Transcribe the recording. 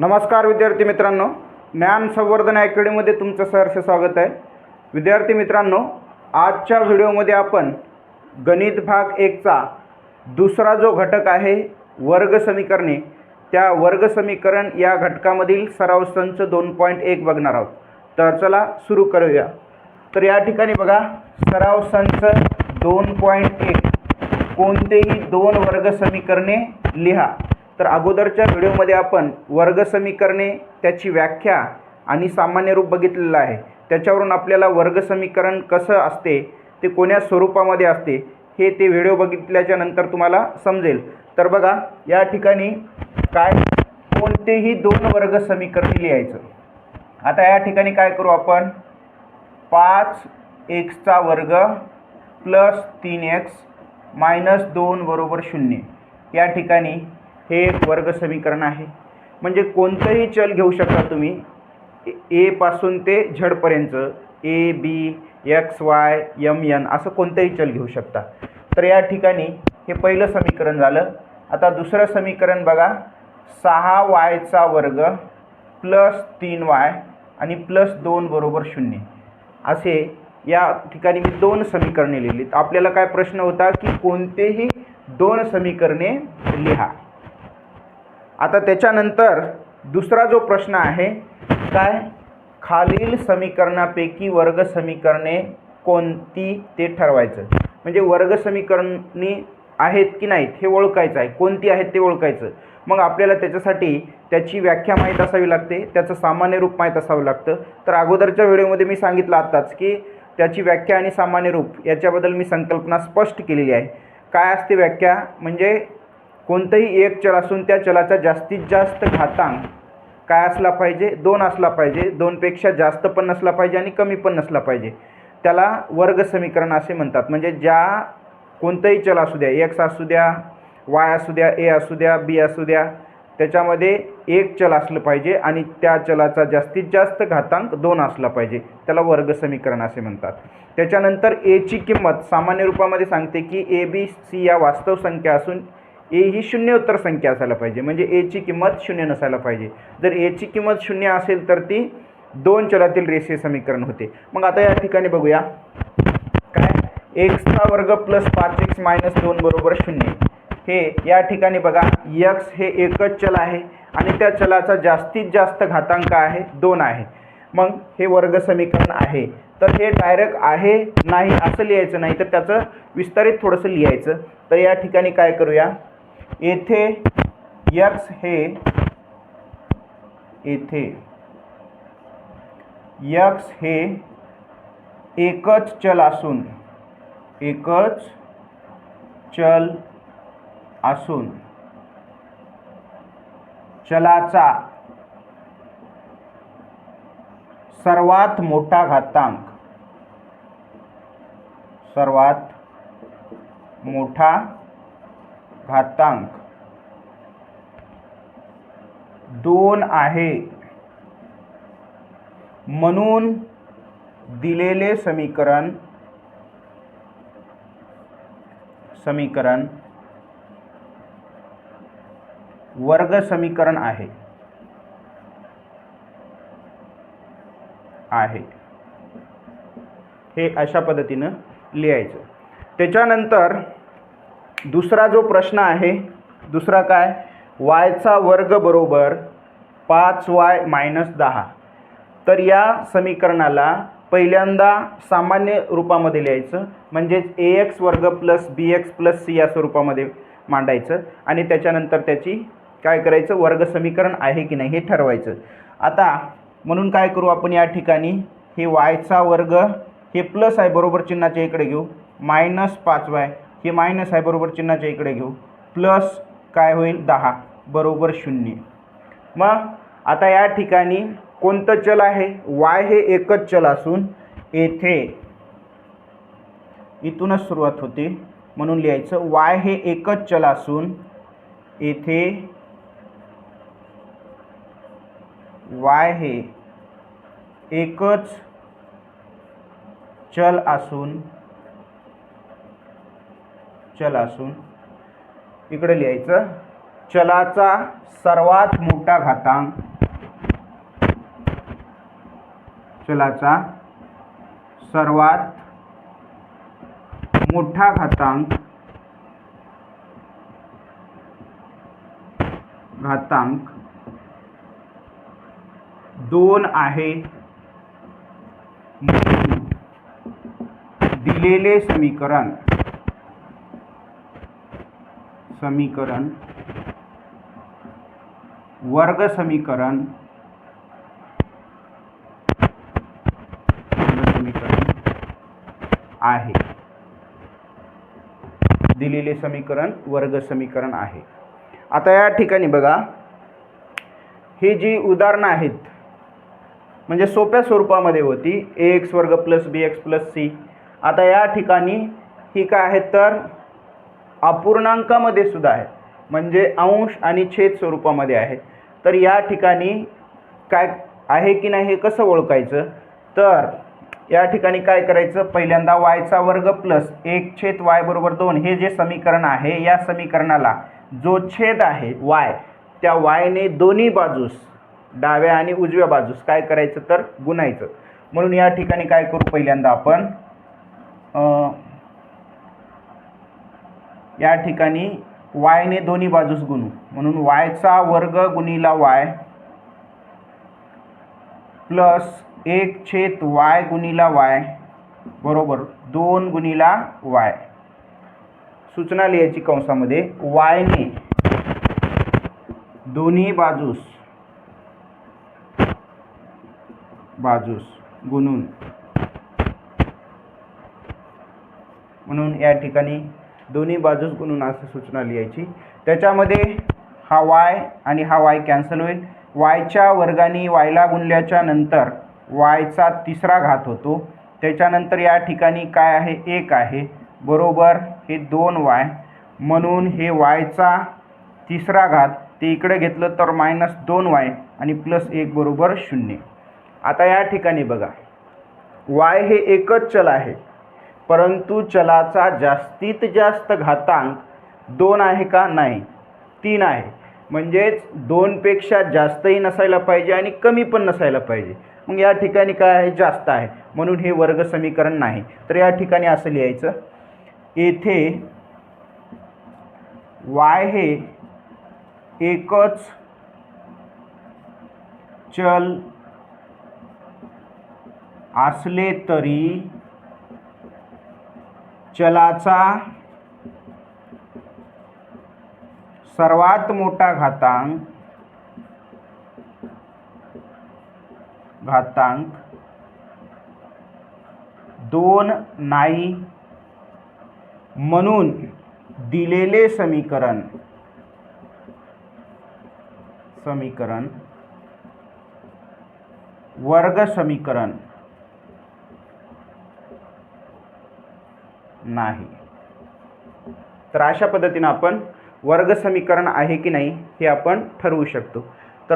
नमस्कार विद्यार्थी मित्रांनो. ज्ञान संवर्धन अकॅडमीमध्ये तुमचं सहर्ष स्वागत आहे. विद्यार्थी मित्रांनो आजच्या व्हिडिओमध्ये आपण गणित भाग एकचा दुसरा जो घटक आहे वर्ग समीकरणे त्या वर्ग समीकरण या घटकामधील सराव संच दोन पॉईंट एक बघणार आहोत. तर चला सुरू करूया. तर या ठिकाणी बघा सराव संच दोन पॉईंट एक. कोणतेही दोन वर्ग समीकरणे लिहा. तर अगोदरच्या व्हिडिओमध्ये आपण वर्ग समीकरणे त्याची व्याख्या आणि सामान्य रूप बघितलेलं आहे. त्याच्यावरून आपल्याला वर्ग समीकरण कसं असते ते कोण्या स्वरूपामध्ये असते हे ते व्हिडिओ बघितल्याच्या नंतर तुम्हाला समजेल. तर बघा या ठिकाणी काय कोणतेही दोन वर्ग समीकरणे लिहायचं. आता या ठिकाणी काय करू आपण? पाच एक्सचा वर्ग प्लस तीन एक्स मायनस दोन बरोबर शून्य. या ठिकाणी हे एक वर्ग समीकरण आहे. म्हणजे कोणतंही चल घेऊ शकता तुम्ही. ए पासून ते झडपर्यंत A B X Y M N असं कोणतंही चल घेऊ शकता. तर या ठिकाणी हे पहिलं समीकरण झालं. आता दुसरं समीकरण बघा. सहा वायचा वर्ग प्लस तीन वाय आणि प्लस दोन बरोबर शून्य. असे या ठिकाणी मी दोन समीकरणे लिहिली आपल्याला काय प्रश्न होता की कोणतेही दोन समीकरणे लिहा. आता त्याच्यानंतर दुसरा जो प्रश्न आहे काय? खालील समीकरणापैकी वर्ग समीकरणे कोणती ते ठरवायचं. म्हणजे वर्ग समीकरणे आहेत की नाहीत हे ओळखायचं आहे. कोणती आहेत ते ओळखायचं. मग आपल्याला त्याच्यासाठी त्याची व्याख्या माहीत असावी लागते त्याचं सामान्य रूप माहीत असावं लागतं. तर अगोदरच्या व्हिडिओमध्ये मी सांगितलं आत्ताच की त्याची व्याख्या आणि सामान्य रूप याच्याबद्दल मी संकल्पना स्पष्ट केलेली आहे. काय असते व्याख्या? म्हणजे कोणतंही एक चल असून त्या चलाचा जास्तीत जास्त घातांक काय असला पाहिजे? दोन असला पाहिजे. दोनपेक्षा जास्त पण नसला पाहिजे आणि कमी पण नसला पाहिजे. त्याला वर्ग समीकरण असे म्हणतात. म्हणजे ज्या कोणतंही चल असू द्या एक्स असू द्या वाय असू द्या ए असू द्या बी असू द्या त्याच्यामध्ये एक चल असलं पाहिजे आणि त्या चलाचा जास्तीत जास्त घातांक दोन असला पाहिजे. त्याला वर्ग समीकरण असे म्हणतात. त्याच्यानंतर एची किंमत सामान्य रूपामध्ये सांगते की ए बी सी या वास्तव संख्या असून ए ही शून्योत्तर संख्या असायला पाहिजे. म्हणजे एची किंमत शून्य नसायला पाहिजे. जर एची किंमत शून्य असेल तर ती दोन चलातील रेषीय समीकरण होते. मग आता या ठिकाणी बघूया. काय? एक्सचा वर्ग प्लस पाच एक्स मायनस दोन बरोबर शून्य. हे या ठिकाणी बघा. यक्स हे एकच चल आहे आणि त्या चलाचा जास्तीत जास्त घातांक आहे दोन आहे. मग हे वर्ग समीकरण आहे. तर हे डायरेक्ट आहे नाही असं लिहायचं नाही. तर त्याचं विस्तारित थोडंसं लिहायचं. तर या ठिकाणी काय करूया? येथे यक्स हे येथे यक्स हे एकच चल असून एकच चल असून चलाचा सर्वात मोठा घातांक सर्वात मोठा घातांक. दोन आहे. म्हणून दिलेले समीकरण समीकरण वर्ग समीकरण आहे. आहे. हे अशा पद्धतीनं लिहायचं. त्याच्यानंतर दुसरा जो प्रश्न आहे दुसरा काय? वायचा वर्ग बरोबर पाच वाय मायनस दहा. तर या समीकरणाला पहिल्यांदा सामान्य रूपामध्ये लिहायचं म्हणजेच ए एक्स वर्ग plus B X plus C या स्वरूपामध्ये मांडायचं आणि त्याच्यानंतर त्याची काय करायचं? वर्ग समीकरण आहे की नाही हे ठरवायचं. आता म्हणून काय करू आपण या ठिकाणी? हे वायचा वर्ग हे प्लस आहे बरोबर चिन्हाच्या इकडे घेऊ. मायनस पाच वाय हे मायनस आहे बरोबर चिन्हाच्या इकडे घेऊ. प्लस काय होईल? दहा. बरोबर शून्य. मग आता या ठिकाणी कोणतं चल आहे? वाय हे एकच चल असून येथे इथूनच सुरुवात होते. म्हणून लिहायचं वाय हे एकच चल असून येथे वाय हे एकच चल असून चल असून. इकडे लिहायचं चलाचा सर्वात मोठा घातांक. चलाचा सर्वात मोठा घातांक. घातांक दोन आहे. दिलेले समीकरण समीकरण वर्ग समीकरण वर्ग समीकरण आहे. दिलेले समीकरण वर्ग समीकरण आहे. आता या ठिकाणी बघा. ही जी उदाहरणं आहेत म्हणजे सोप्या स्वरूपामध्ये होती ए एक्स वर्ग plus B X plus C आता या ठिकाणी ही काय आहे तर अपूर्णांकामध्ये सुद्धा आहे. म्हणजे अंश आणि छेद स्वरूपामध्ये आहे. तर या ठिकाणी काय आहे की नाही हे कसं ओळखायचं? तर या ठिकाणी काय करायचं? पहिल्यांदा वायचा वर्ग प्लस एक छेद वाय बरोबर दोन हे जे समीकरण आहे या समीकरणाला जो छेद आहे वाय त्या वायने दोन्ही बाजूस डाव्या आणि उजव्या बाजूस काय करायचं? तर गुणायचं. म्हणून या ठिकाणी काय करू? पहिल्यांदा आपण या ठिकाणी वायने दोन्ही बाजूस गुणू. म्हणून वायचा वर्ग गुणीला वाय प्लस एक छेद वाय गुणीला वाय बरोबर दोन गुणीला वाय. सूचना लिहायची कंसामध्ये. वायने दोन्ही बाजूस बाजूस गुणून. म्हणून या ठिकाणी दोन्ही बाजूस गुणून असं सूचना लिहायची. त्याच्यामध्ये हा वाय आणि हा वाय कॅन्सल होईल. वायच्या वर्गाने वायला गुणल्याच्या नंतर वायचा तिसरा घात होतो. त्याच्यानंतर या ठिकाणी काय आहे? एक आहे. बरोबर हे दोन वाय म्हणून हे वायचा तिसरा घात ते इकडे घेतलं तर मायनस दोन वाय आणि प्लस एक बरोबर शून्य. आता या ठिकाणी बघा. वाय हे एकच चल आहे. परंतु चलाचा जास्तीत जास्त घातांक दोन आहे का नाही? तीन आहे. म्हणजेच दोनपेक्षा जास्तही नसायला पाहिजे आणि कमी पण नसायला पाहिजे. मग या ठिकाणी काय आहे? जास्त आहे. म्हणून हे वर्ग समीकरण नाही. तर या ठिकाणी असं लिहायचं. येथे वाय हे एकच चल असले तरी चलाचा सर्वात मोठा घातांक घातांक दोन नाही म्हणून दिलेले समीकरण समीकरण वर्ग समीकरण. नाही. तर अशा पद्धतीनं आपण वर्ग समीकरण आहे की नाही हे आपण ठरवू शकतो.